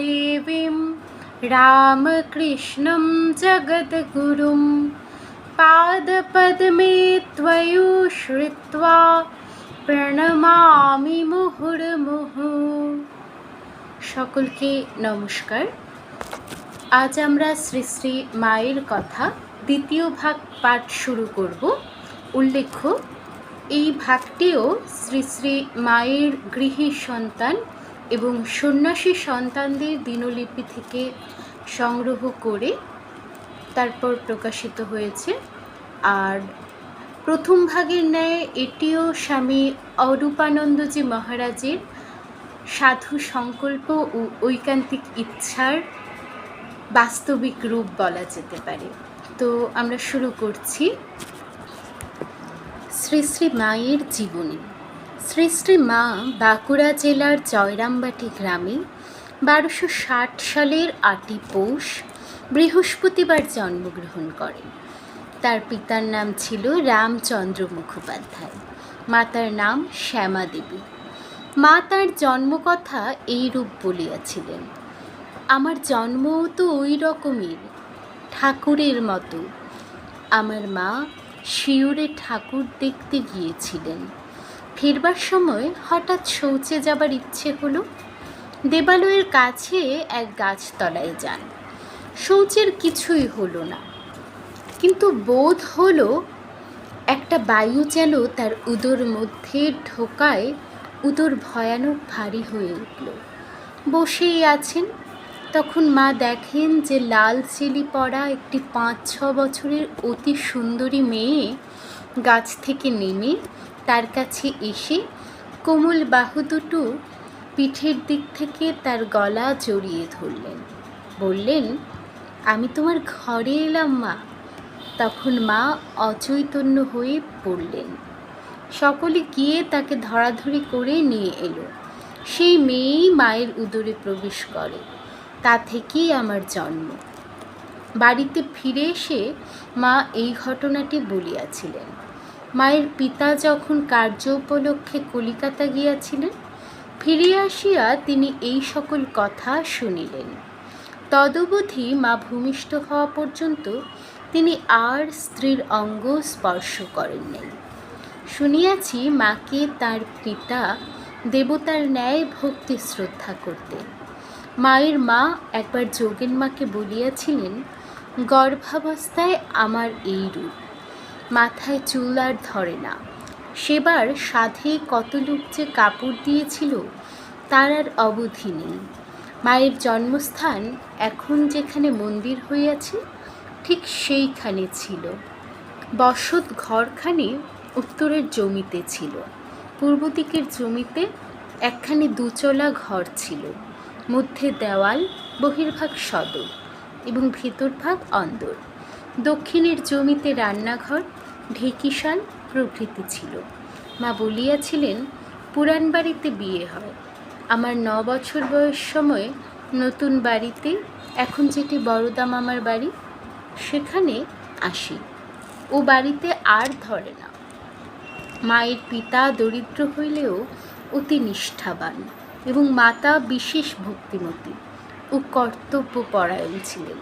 देवीं रामकृष्णं जगद्गुरुं पादपद्मे त्वयि श्रुत्वा প্রণমামি মুহুর্মুহু সকলকে নমস্কার আজ আমরা শ্রী শ্রী মায়ের কথা দ্বিতীয় ভাগ পাঠ শুরু করব উল্লেখ্য এই ভাগটিও শ্রী শ্রী মায়ের গৃহী সন্তান এবং সন্ন্যাসী সন্তানদের দিনলিপি থেকে সংগ্রহ করে তারপর প্রকাশিত হয়েছে। আর প্রথম ভাগের ন্যায় এটিও স্বামী অরূপানন্দজি মহারাজের সাধু সংকল্প ও ঐকান্তিক ইচ্ছার বাস্তবিক রূপ বলা যেতে পারে। তো আমরা শুরু করছি। শ্রী শ্রী মায়ের জীবনী। শ্রী শ্রী মা বাঁকুড়া জেলার জয়রামবাটি গ্রামে বারোশো ষাট সালের আটই পৌষ বৃহস্পতিবার জন্মগ্রহণ করেন। তার পিতার নাম ছিল রামচন্দ্র মুখোপাধ্যায়। মাতার নাম শ্যামা দেবী মা তার জন্মকথা এইরূপ বলিয়াছিলেন, আমার জন্মও তো ওই রকমের, ঠাকুরের মতো। আমার মা শিউরে ঠাকুর দেখতে গিয়েছিলেন। ফিরবার সময় হঠাৎ শৌচে যাবার ইচ্ছে হলো, দেবালয়ের কাছে এক গাছতলায় যান। শৌচের কিছুই হলো না। কিন্তু বোধ হলো একটা বায়ু যেন তার উদর মধ্যে ঢোকায় উদর ভয়ানক ভারী হয়ে উঠল। বসেই আছেন, তখন মা দেখেন যে লাল চেলি পড়া একটি পাঁচ ছ বছরের অতি সুন্দরী মেয়ে গাছ থেকে নেমে তার কাছে এসে কোমল বাহু দুটো পিঠের দিক থেকে তার গলা জড়িয়ে ধরলেন। বললেন, আমি তোমার ঘরে এলাম, মা। তখন মা অচৈতন্য হয়ে পড়লেন। সকলে গিয়ে তাকে ধরাধরি করে নিয়ে এলো। সেই মেয়েই মায়ের উদরে প্রবেশ করে। তা থেকেই আমার জন্ম। বাড়িতে ফিরে এসে মা এই ঘটনাটি বলিয়াছিলেন। মায়ের পিতা যখন কার্য উপলক্ষে কলিকাতা গিয়াছিলেন, ফিরিয়া আসিয়া তিনি এই সকল কথা শুনিলেন। তদবধি মা ভূমিষ্ঠ হওয়া পর্যন্ত তিনি আর স্ত্রীর অঙ্গ স্পর্শ করেন নাই। শুনিয়াছি মাকে তার পিতা দেবতার ন্যায় ভক্তি শ্রদ্ধা করতেন মায়ের মা একবার যোগেন মাকে বলিয়াছিলেন, গর্ভাবস্থায় আমার এই রূপ। মাথায় চুল আর ধরে না। সেবার সাধে কত লোক যে কাপড় দিয়েছিল, তার আর অবধি নেই। মায়ের জন্মস্থান এখন যেখানে মন্দির হইয়াছে, ঠিক সেইখানে ছিল। বসত ঘরখানে উত্তরের জমিতে ছিল। পূর্ব দিকের জমিতে একখানি দুচলা ঘর ছিল। মধ্যে দেওয়াল, বহির্ভাগ সদর এবং ভিতরভাগ অন্দর। দক্ষিণের জমিতে রান্নাঘর ঢেকিশাল প্রভৃতি ছিল। মা বলিয়াছিলেন পুরান বাড়িতে বিয়ে হয়। আমার ন বছর বয়স সময়ে নতুন বাড়িতে এখন যেটি বড়দা মামার বাড়ি, সেখানে আসি। ও বাড়িতে আর ধরে না। মায়ের পিতা দরিদ্র হইলেও অতি নিষ্ঠাবান এবং মাতা বিশেষ ভক্তিমতী। ও কর্তব্যপরায়ণ ছিলেন।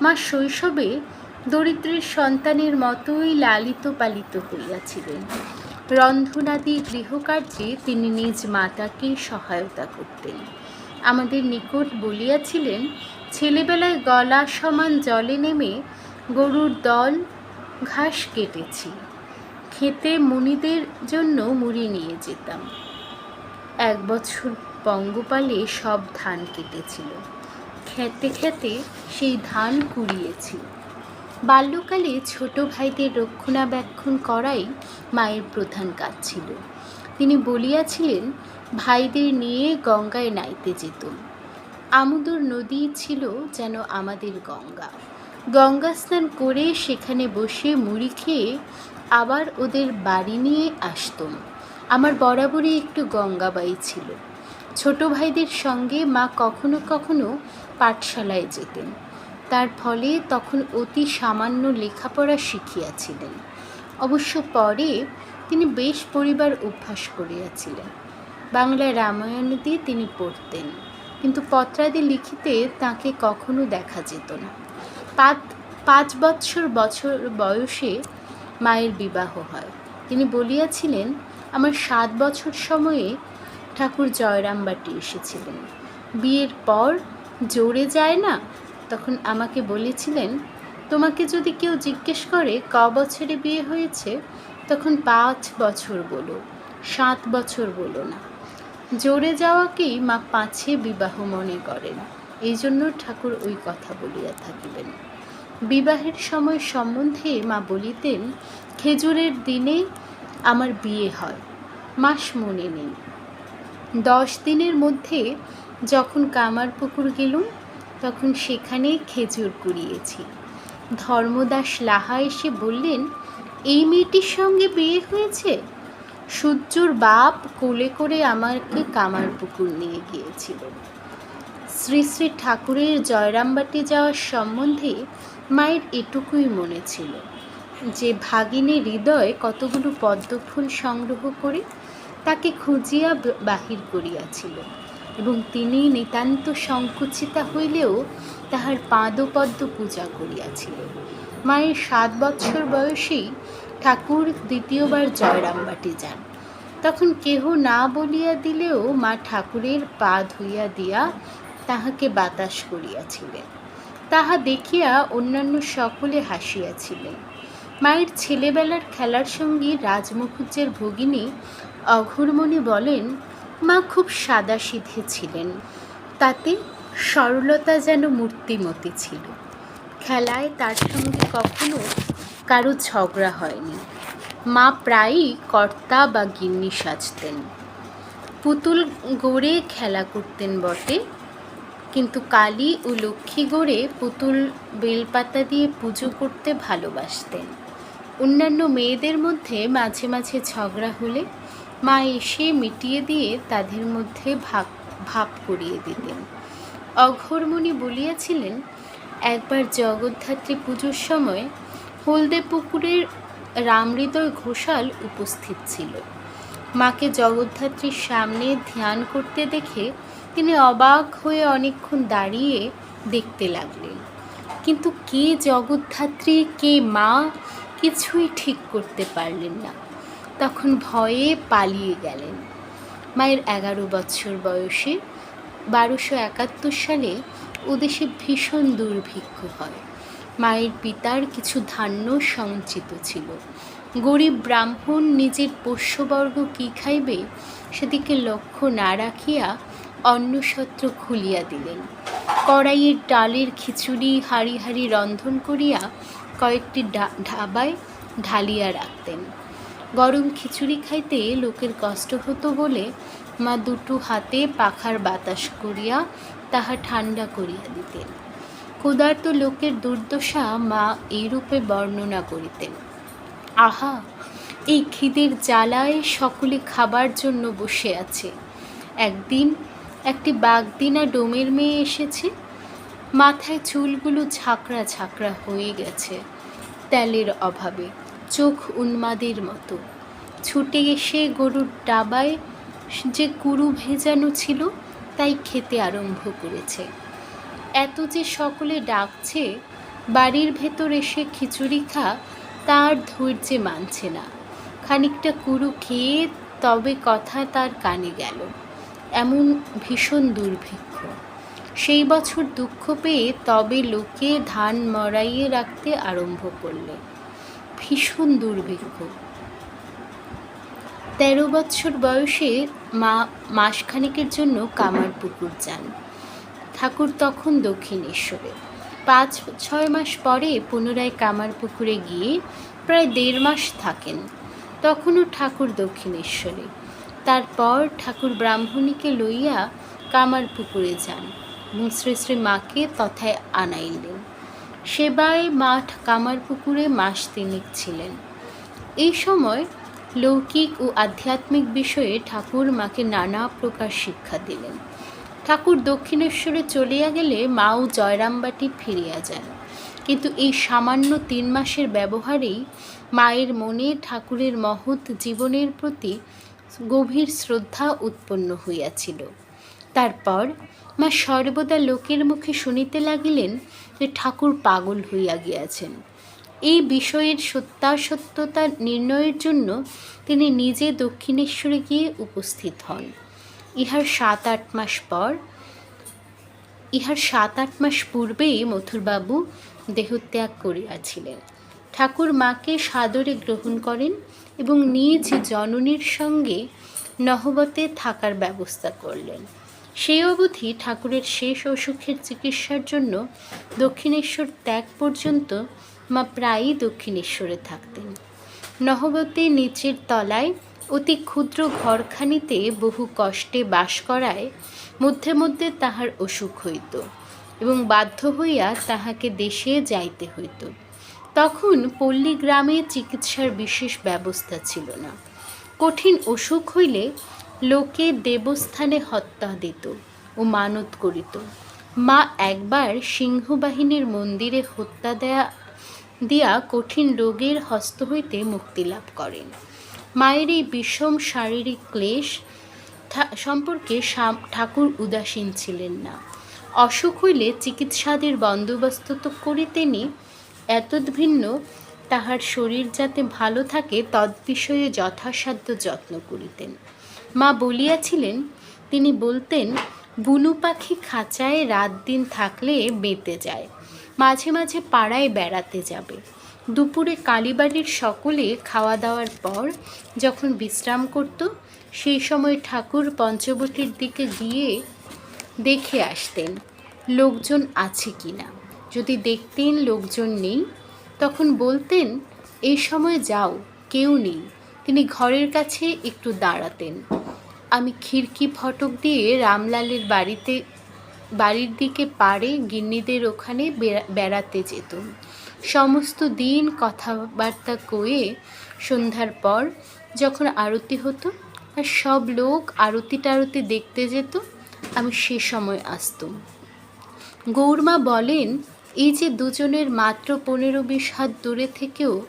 মা শৈশবে দরিদ্রের সন্তানের মতোই লালিত পালিত হইয়াছিলেন। রন্ধনাদি গৃহকার্যে তিনি নিজ মাতাকে সহায়তা করতেন। আমাদের নিকট বলিয়াছিলেন, ছেলেবেলায় গলা সমান জলে নেমে গরুর দল ঘাস কেটেছি। খেতে মুনিদের জন্য মুড়ি নিয়ে যেতাম। এক বছর পঙ্গপালে সব ধান কেটেছিল। খেতে খেতে সেই ধান কুড়িয়েছি। বাল্যকালে ছোট ভাইদের রক্ষণাবেক্ষণ করাই মায়ের প্রধান কাজ ছিল। তিনি বলিয়াছিলেন, ভাইদের নিয়ে গঙ্গায় নাইতে যেত আমুদুর নদী ছিল যেন আমাদের গঙ্গা। গঙ্গা স্নান করে সেখানে বসে মুড়ি খেয়ে আবার ওদের বাড়ি নিয়ে আসতম। আমার বরাবরই একটু গঙ্গাবাই ছিল। ছোট ভাইদের সঙ্গে মা কখনো কখনো পাঠশালায় যেতেন। তার ফলে তখন অতি সামান্য লেখাপড়া শিখিয়াছিলেন। অবশ্য পরে তিনি বেশ পরিবার অভ্যাস করিয়াছিলেন। বাংলা রামায়ণাদি তিনি পড়তেন, কিন্তু পত্রাদি লিখিতে তাকে কখনো দেখা যেত না। পাঁচ পাঁচ বৎসর বছর বয়সে মায়ের বিবাহ হয়। তিনি বলিয়াছিলেন, আমার সাত বছর সময়ে ঠাকুর জয়রামবাটি এসেছিলেন। বিয়ের পর জোরে যায় না তখন আমাকে বলেছিলেন, তোমাকে যদি কেউ জিজ্ঞেস করে ক বছরে বিয়ে হয়েছে, তখন পাঁচ বছর বলো, সাত বছর বলো না। জোরে যাওয়াকেই মা পাঁচে বিবাহ মনে করেন। এই জন্য ঠাকুর ওই কথা বলিয়া থাকিবেন। বিবাহের সময় সম্বন্ধে মা বলিতেন, খেজুরের দিনে আমার বিয়ে হয়, মাস মনে নেই। দশ দিনের মধ্যে যখন কামার পুকুর গেলুম তখন সেখানে খেজুর কুড়িয়েছি। ধর্মদাস লাহা এসে বললেন, এই মেয়েটির সঙ্গে বিয়ে হয়েছে? সূর্যর বাপ কোলে করে আমাকে কামার পুকুর নিয়ে গিয়েছিল। শ্রী শ্রী ঠাকুরের জয়রামবাটি যাওয়ার সম্বন্ধে মায়ের এটুকুই মনে ছিল। যে ভাগিনী হৃদয় কতগুলো পদ্মফুল সংগ্রহ করে, তাকে খুঁজিয়া বাহির করিয়াছিল। এবং তিনি নিতান্ত সংকুচিতা হইলেও তাহার পাদপদ্ম পূজা করিয়াছিল। মায়ের সাত বৎসর বয়সেই ঠাকুর দ্বিতীয়বার জয়রামবাটি যান। তখন কেহ না বলিয়া দিলেও মা ঠাকুরের পা ধুইয়া দিয়া তাহাকে বাতাস করিয়াছিলেন। তাহা দেখিয়া অন্যান্য সকলে হাসিয়াছিলেন। মায়ের ছেলেবেলার খেলার সঙ্গী রাজমুখুজ্জের ভগিনী অঘুরমণি বলেন মা খুব সাদা সিধে ছিলেন। তাতে সরলতা যেন মূর্তিমতি ছিল। খেলায় তার সঙ্গে কখনো কারও ঝগড়া হয়নি। মা প্রায়ই কর্তা বা গিন্নি সাজতেন। পুতুল গড়ে খেলা করতেন বটে, কিন্তু কালী ও লক্ষ্মী গড়ে পুতুল বেলপাতা দিয়ে পুজো করতে ভালোবাসতেন। অন্যান্য মেয়েদের মধ্যে মাঝে মাঝে ঝগড়া হলে মা এসে মিটিয়ে দিয়ে তাদের মধ্যে ভাগ ভাব করিয়ে দিতেন। অঘরমণি বলিয়াছিলেন, একবার জগদ্ধাত্রী পুজোর সময় হলদে পুকুরের রামহৃদয় ঘোষাল উপস্থিত ছিল। মাকে জগদ্ধাত্রীর সামনে ধ্যান করতে দেখে তিনি অবাক হয়ে অনেকক্ষণ দাঁড়িয়ে দেখতে লাগলেন। কিন্তু কে জগদ্ধাত্রী, কে মা কিছুই ঠিক করতে পারলেন না। তখন ভয়ে পালিয়ে গেলেন। মায়ের এগারো বছর বয়সে বারোশো একাত্তর সালে ওদেশে ভীষণ দুর্ভিক্ষ হয়। মায়ের পিতার কিছু ধান্য সঞ্চিত ছিল। গরিব ব্রাহ্মণ নিজের পোষ্যবর্গ কী খাইবে সেদিকে লক্ষ্য না রাখিয়া অন্নসত্র খুলিয়া দিলেন। কড়াইয়ের ডালের খিচুড়ি হাড়ি হাড়ি রন্ধন করিয়া কয়েকটি ঢাবায় ঢালিয়া রাখতেন। গরম খিচুড়ি খাইতে লোকের কষ্ট হতো বলে মা দুটো হাতে পাখার বাতাস করিয়া তাহা ঠান্ডা করিয়া দিতেন। ক্ষুধার্ত লোকের দুর্দশা মা এইরূপে বর্ণনা করিতেন। আহা, এই খিদের জ্বালায় সকলে খাবার জন্য বসে আছে। একদিন একটি বাগদিনা ডোমের মেয়ে এসেছে। মাথায় চুলগুলো ঝাঁকড়া ঝাঁকড়া হয়ে গেছে তেলের অভাবে। চোখ উন্মাদের মতো। ছুটে এসে গরুর ডাবায় যে কুরু ভেজানো ছিল, তাই খেতে আরম্ভ করেছে। এত যে সকলে ডাকছে, বাড়ির ভেতর এসে খিচুড়ি খা, তার ধৈর্যে মানছে না। খানিকটা কুরু খেয়ে তবে কথা তার কানে গেল। এমন ভীষণ দুর্ভিক্ষ। সেই বছর দুঃখ পেয়ে তবে লোকে ধান মরাইয়ে রাখতে আরম্ভ করলে। ভীষণ দুর্ভিক্ষ। তেরো বৎসর বয়সে মা মাসখানেকের জন্য কামার পুকুর যান। ঠাকুর তখন দক্ষিণেশ্বরে। পাঁচ, ছয় মাস পরে পুনরায় কামার পুকুরে গিয়ে প্রায় দেড় মাস থাকেন। তখনও ঠাকুর দক্ষিণেশ্বরে। তারপর ঠাকুর ব্রাহ্মণীকে লইয়া কামার পুকুরে যান এবং শ্রী শ্রী মাকে তথায় আনাইলেন। সেবায় মাঠ কামার পুকুরে মাস তিনেক ছিলেন। এই সময় লৌকিক ও আধ্যাত্মিক বিষয়ে ঠাকুর মাকে নানা প্রকার শিক্ষা দিলেন। ঠাকুর দক্ষিণেশ্বরে চলিয়া গেলে মাও জয়রামবাটি ফিরিয়া যান। কিন্তু এই সামান্য তিন মাসের ব্যবহারেই মায়ের মনে ঠাকুরের মহৎ জীবনের প্রতি গভীর শ্রদ্ধা উৎপন্ন হইয়াছিল। তারপর মা সর্বদা লোকের মুখে শুনিতে লাগিলেন যে ঠাকুর পাগল হইয়া গিয়াছেন। এই বিষয়ের সত্যাসত্যতা নির্ণয়ের জন্য তিনি নিজে দক্ষিণেশ্বরে গিয়ে উপস্থিত হন। ইহার সাত আট মাস পর, ইহার সাত আট মাস পূর্বেই মথুরবাবু দেহত্যাগ করিয়াছিলেন। ঠাকুর মাকে সাদরে গ্রহণ করেন এবং নিজ জননীর সঙ্গে নহবতে থাকার ব্যবস্থা করলেন। সেই অবধি ঠাকুরের শেষ অসুখের চিকিৎসার জন্য দক্ষিণেশ্বর ত্যাগ পর্যন্ত মা প্রায়ই দক্ষিণেশ্বরে থাকতেন। নহবতে নিচের তলায় অতি ক্ষুদ্র ঘরখানিতে বহু কষ্টে বাস করায় মধ্যে মধ্যে তাহার অসুখ হইত এবং বাধ্য হইয়া তাহাকে দেশে যাইতে হইত। তখন পল্লী গ্রামে চিকিৎসার বিশেষ ব্যবস্থা ছিল না। কঠিন অসুখ হইলে লোকে দেবস্থানে হত্যা দিত ও মানত করিত। মা একবার সিংহবাহিনীর মন্দিরে হত্যা দেয়া, দিয়া কঠিন রোগের হস্ত হইতে মুক্তি লাভ করেন। মায়ের এই বিষম শারীরিক ক্লেশ সম্পর্কে ঠাকুর উদাসীন ছিলেন না। অসুখ হইলে চিকিৎসাদের বন্দোবস্ত তো করিতেনি এতদ্ভিন্ন তাহার শরীর যাতে ভালো থাকে তদ্বিষয়ে যথাসাধ্য যত্ন করিতেন। মা বলিয়াছিলেন, তিনি বলতেন, বুনু পাখি খাঁচায় রাত দিন থাকলে বেঁতে যায়, মাঝে মাঝে পাড়ায় বেড়াতে যাবে। দুপুরে কালীবাড়ির সকলে খাওয়া দাওয়ার পর যখন বিশ্রাম করত, সেই সময় ঠাকুর পঞ্চবটির দিকে গিয়ে দেখে আসতেন, লোকজন আছে কি না? যদি দেখতেন লোকজন নেই, তখন বলতেন এই সময় যাও, কেউ নেই। তিনি ঘরের কাছে একটু দাঁড়াতেন। আমি খিড়কি ফটক দিয়ে রামলালের বাড়িতে, বাড়ির দিকে পাড়ে গিন্নিদের ওখানে বেড়া- বেড়াতে যেতুম। সমস্ত দিন কথাবার্তা কয়ে সন্ধ্যার পর যখন আরতি হতো আর সব লোক আরতি টারতি দেখতে যেত, আমি সে সময় আসতুম। গৌরমা বলেন, এই যে দুজনের মাত্র পনেরো বিশ হাত দূরে থেকেও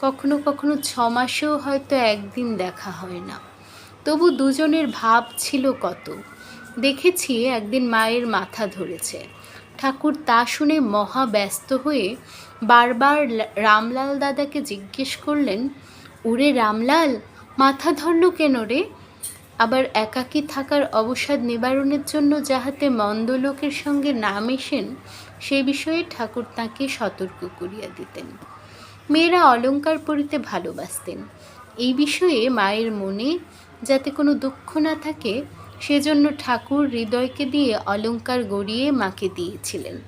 কখনো কখনো ছ মাসেও হয়তো একদিন দেখা হয় না। তবু দুজনের ভাব ছিল কত। দেখেছি একদিন মায়ের মাথা ধরেছে। ঠাকুর তা শুনে মহা ব্যস্ত হয়ে বারবার রামলাল দাদাকে জিজ্ঞেস করলেন, ওরে রামলাল, মাথা ধরল কেন রে? আবার একাকী থাকার অবসাদ নিবারণের জন্য যাহাতে মন্দ লোকের সঙ্গে না মেশেন, সে বিষয়ে ঠাকুর তাঁকে সতর্ক করিয়া দিতেন। মেয়েরা অলংকার পরিতে ভালোবাসতেন। এই বিষয়ে মায়ের মনে যাতে কোনো দুঃখ না থাকে, সেজন্য ঠাকুর হৃদয়কে দিয়ে অলংকার গড়িয়ে মাকে দিয়েছিলেন।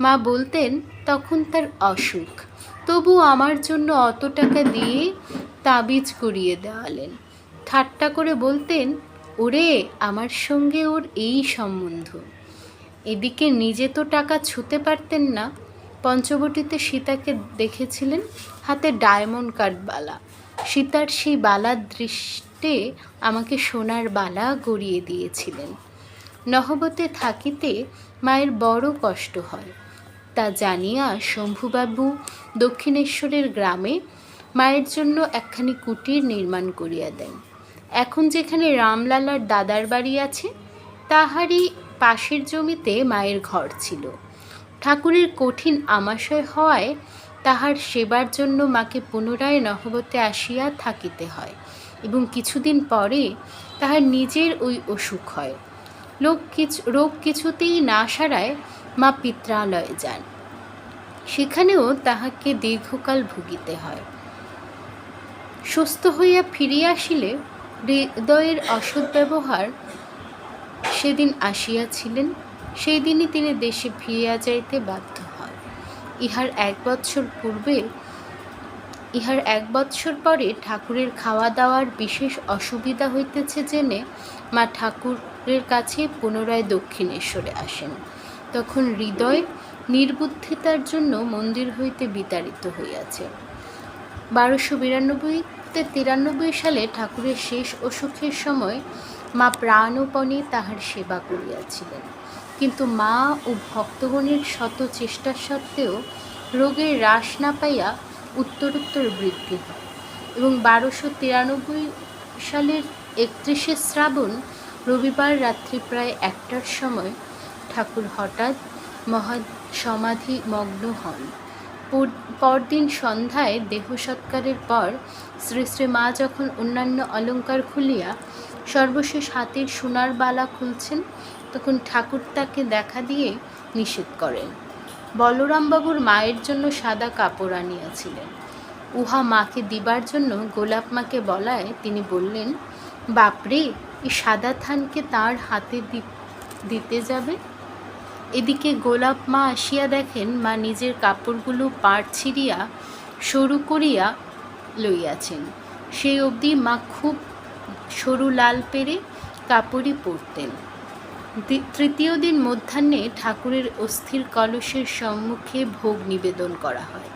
মা বলতেন, তখন তার অসুখ। তবু আমার জন্য অত টাকা দিয়ে তাবিজ করিয়ে দেওয়ালেন। ঠাট্টা করে বলতেন, ওরে, আমার সঙ্গে ওর এই সম্বন্ধ। এদিকে নিজে তো টাকা ছুতে পারতেন না পঞ্চবটিতে সীতাকে দেখেছিলেন হাতে ডায়মন্ড কাট বালা। সীতার সেই বালার দৃষ্টে আমাকে সোনার বালা গড়িয়ে দিয়েছিলেন। নহবতে থাকিতে মায়ের বড় কষ্ট হয়। তা জানিয়া শম্ভুবাবু দক্ষিণেশ্বরের গ্রামে মায়ের জন্য একখানি কুটির নির্মাণ করিয়া দেন। এখন যেখানে রামলালার দাদার বাড়ি আছে, তাহারই পাশের জমিতে মায়ের ঘর ছিল। ঠাকুরের কঠিন আমাশয় হওয়ায় তাহার সেবার জন্য মাকে পুনরায় নহবতে আসিয়া থাকিতে হয় এবং কিছুদিন পরে তাহার নিজের ওই অসুখ হয়। লোক কিছু, রোগ কিছুতেই না সারায় মা পিত্রালয়ে যান। সেখানেও তাহাকে দীর্ঘকাল ভুগিতে হয়। সুস্থ হইয়া ফিরিয়া আসিলে হৃদয়ের অসৎ ব্যবহার সেদিন আসিয়াছিলেন সেই দিনই তিনি দেশে ফিরিয়া যাইতে বাধ্য হয় ইহার এক বৎসর পূর্বে, ইহার এক বৎসর পরে ঠাকুরের খাওয়া দাওয়ার বিশেষ অসুবিধা হইতেছে জেনে মা ঠাকুরের কাছে পুনরায় দক্ষিণেশ্বরে আসেন। তখন হৃদয় নির্বুদ্ধিতার জন্য মন্দির হইতে বিতাড়িত হইয়াছে। বারোশো বিরানব্বইতে তিরানব্বই সালে ঠাকুরের শেষ অসুখের সময় মা প্রাণপণে তাহার সেবা করিয়াছিলেন। কিন্তু মা ও ভক্তগণের শত চেষ্টা সত্ত্বেও রোগের হ্রাস না পাইয়া উত্তরোত্তর বৃদ্ধি হয়। এবং বারোশো তিরানব্বই সালের একত্রিশে শ্রাবণ রবিবার রাত্রি প্রায় একটার সময় ঠাকুর হঠাৎ মহা সমাধি মগ্ন হন। পরদিন সন্ধ্যায় দেহ সৎকারের পর শ্রী শ্রী মা যখন অন্যান্য অলংকার খুলিয়া সর্বশেষ হাতের সোনার বালা খুলছেন তখন ঠাকুর তাকে দেখা দিয়ে নিষেধ করেন। বলরামবাবুর মায়ের জন্য সাদা কাপড় আনিয়াছিলেন। উহা মাকে দিবার জন্য গোলাপ মাকে বলায় তিনি বললেন, বাপরে এই সাদা থানকে তার হাতে দিতে যাবে? এদিকে গোলাপ মা আসিয়া দেখেন মা নিজের কাপড়গুলো পাড় ছিঁড়িয়া, সরু করিয়া লইয়াছেন। সেই অবধি মা খুব সরু লাল পেরে কাপড়ই পরতেন। তৃতীয় দিন মধ্যাহ্নে ঠাকুরের অস্থির কলসের সম্মুখে ভোগ নিবেদন করা হয়।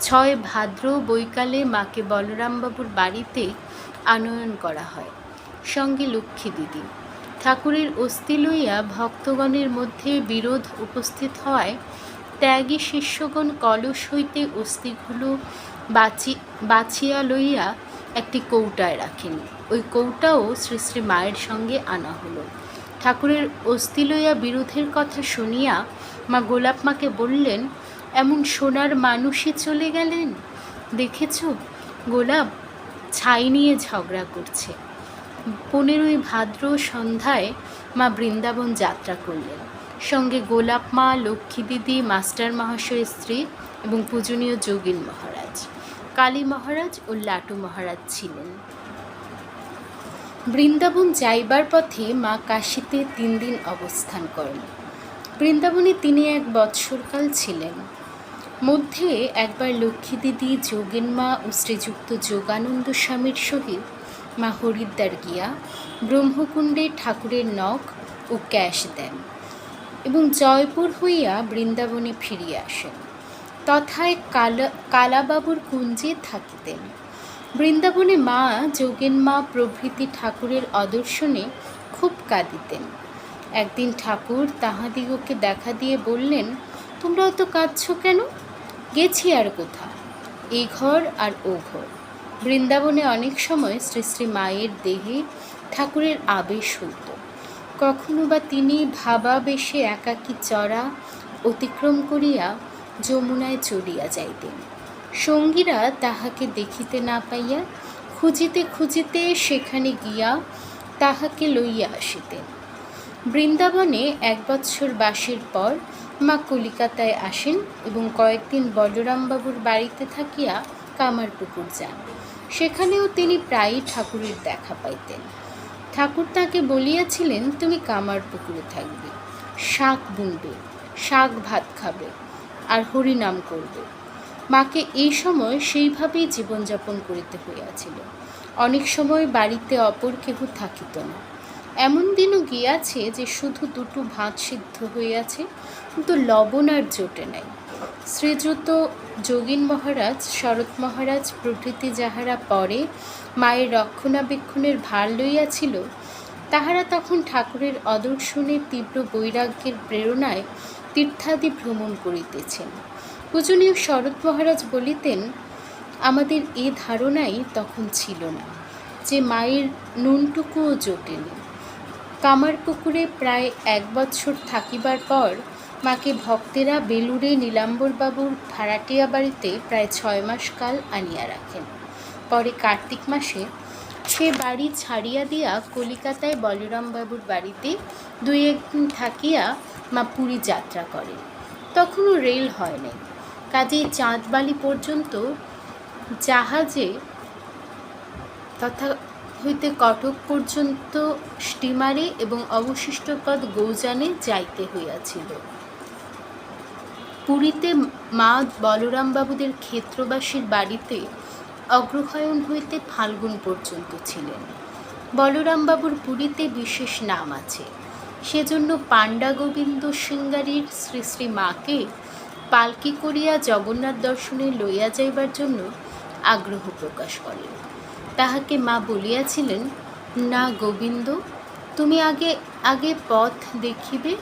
ছয় ভাদ্র বৈকালে মাকে বলরামবাবুর বাড়িতে আনয়ন করা হয়। সঙ্গে লক্ষ্মী দিদি। ঠাকুরের অস্থি লইয়া ভক্তগণের মধ্যে বিরোধ উপস্থিত হওয়ায় ত্যাগী শিষ্যগণ কলস হইতে অস্থিগুলো বাঁচি, বাছিয়া লইয়া একটি কৌটায় রাখেন। ওই কৌটাও শ্রী শ্রী মায়ের সঙ্গে আনা হলো। ঠাকুরের অস্থি লইয়া বিরোধের কথা শুনিয়া মা গোলাপ মাকে বললেন, এমন সোনার মানুষই চলে গেলেন? দেখেছ, গোলাপ ছাই নিয়ে ঝগড়া করছে। পনেরোই ভাদ্র সন্ধ্যায় মা বৃন্দাবন যাত্রা করলেন। সঙ্গে গোলাপ মা, লক্ষ্মী দিদি, মাস্টার মহাশয়ের স্ত্রী এবং পূজনীয় যোগিন মহারাজ। কালী মহারাজ ও লাটু মহারাজ ছিলেন। বৃন্দাবন যাইবার পথে মা কাশীতে তিন দিন অবস্থান করেন। বৃন্দাবনে তিনি এক বৎসরকাল ছিলেন। মধ্যে একবার লক্ষ্মী দিদি, যোগেন মা ও শ্রীযুক্ত যোগানন্দ স্বামীর সহিত মা হরিদ্বার গিয়া ব্রহ্মকুণ্ডে ঠাকুরের নখ ও ক্যাশ দেন এবং জয়পুর হইয়া বৃন্দাবনে ফিরিয়া আসেন। তথায় কালা, কালাবাবুর কুঞ্জে থাকিতেন। বৃন্দাবনে মা যোগেন মা প্রভৃতি ঠাকুরের অদর্শনে খুব কাঁদিতেন। একদিন ঠাকুর তাহাদিগকে দেখা দিয়ে বললেন, তোমরা অত কাঁদছ কেন? গেছি আর কোথা এই ঘর আর ও ঘর। বৃন্দাবনে অনেক সময় শ্রী শ্রী মায়ের দেহে ঠাকুরের আবেশ হইত। কখনো বা তিনি ভাবাবেশে একাকী চড়া অতিক্রম করিয়া যমুনায় চলিয়া যাইতেন। সঙ্গীরা তাহাকে দেখিতে না পাইয়া খুঁজিতে খুঁজিতে সেখানে গিয়া তাহাকে লইয়া আসিতেন। বৃন্দাবনে এক বৎসর বাসের পর মা কলিকাতায় আসেন এবং কয়েকদিন বলরামবাবুর বাড়িতে থাকিয়া কামারপুকুর যান। সেখানেও তিনি প্রায়ই ঠাকুরের দেখা পাইতেন। ঠাকুর তাকে বলিয়াছিলেন, তুমি কামার পুকুরে থাকবে, শাক বুনবে, শাক ভাত খাবে, আর হরিনাম করবে। মাকে এই সময় সেইভাবেই জীবনযাপন করিতে হইয়াছিল। অনেক সময় বাড়িতে অপর কেহ থাকিত না। এমন দিনও গিয়াছে যে শুধু দুটো ভাত সিদ্ধ হইয়াছে, কিন্তু লবণ আর জোটে নাই। শ্রীযুত যোগীন মহারাজ, শরৎ মহারাজ প্রভৃতি যাহারা পরে মায়ের রক্ষণাবেক্ষণের ভার লইয়াছিল, তাহারা তখন ঠাকুরের অদর্শনে তীব্র বৈরাগ্যের প্রেরণায় তীর্থাদি ভ্রমণ করিতেছেন। পূজনীয় শরৎ মহারাজ বলিতেন, আমাদের এ ধারণাই তখন ছিল না যে মায়ের নুনটুকুও জোটেনি। কামারপুকুরে প্রায় এক বৎসর থাকিবার পর মাকে ভক্তেরা বেলুড়ে নীলাম্বরবাবুর ভাড়াটিয়া বাড়িতে প্রায় ছয় মাস কাল আনিয়া রাখেন। পরে কার্তিক মাসে সে বাড়ি ছাড়িয়া দিয়া কলিকাতায় বলরামবাবুর বাড়িতে দুই একদিন থাকিয়া মা পুরী যাত্রা করেন। তখনও রেল হয় নাই। কাজেই চাঁদবালি পর্যন্ত জাহাজে তথা হইতে কটক পর্যন্ত স্টিমারে এবং অবশিষ্ট পথ গৌজানে যাইতে হইয়াছিল। পুরীতে মা বলরামবাবুদের ক্ষেত্রবাসীর বাড়িতে অগ্রহায়ণ হইতে ফাল্গুন পর্যন্ত ছিলেন। বলরামবাবুর পুরীতে বিশেষ নাম আছে। সেজন্য পাণ্ডা গোবিন্দ সিঙ্গারির শ্রী শ্রী মাকে পালকি করিয়া জগন্নাথ দর্শনে লইয়া যাইবার জন্য আগ্রহ প্রকাশ করেন। তাহাকে মা বলিয়াছিলেন, না গোবিন্দ, তুমি আগে আগে পথ দেখিবে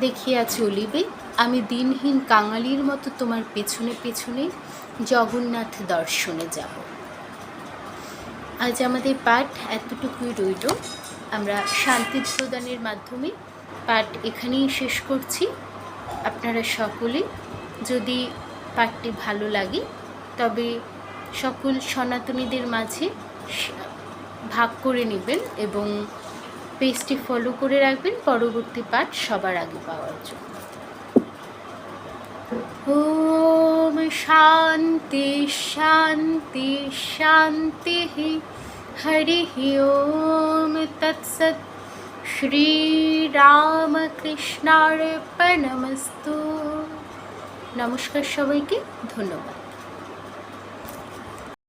দেখিয়া চলিবে আমি দিনহীন কাঙালির মতো তোমার পেছনে পেছনে জগন্নাথ দর্শনে যাব। আজ আমাদের পাঠ এতটুকুই রইল। আমরা শান্তি প্রদানের মাধ্যমে পাঠ এখানেই শেষ করছি। আপনারা সকলে যদি পাঠটি ভালো লাগে, তবে সকল সনাতনীদের মাঝে ভাগ করে নেবেন এবং পেজটি ফলো করে রাখবেন। পরবর্তী পাঠ সবার আগে পাওয়ার জন্য। ওম শান্তি শান্তি শান্তি, হরি ওম তৎসত শ্রীরামকৃষ্ণার্পণমস্তু। নমস্কার সবাইকে ধন্যবাদ।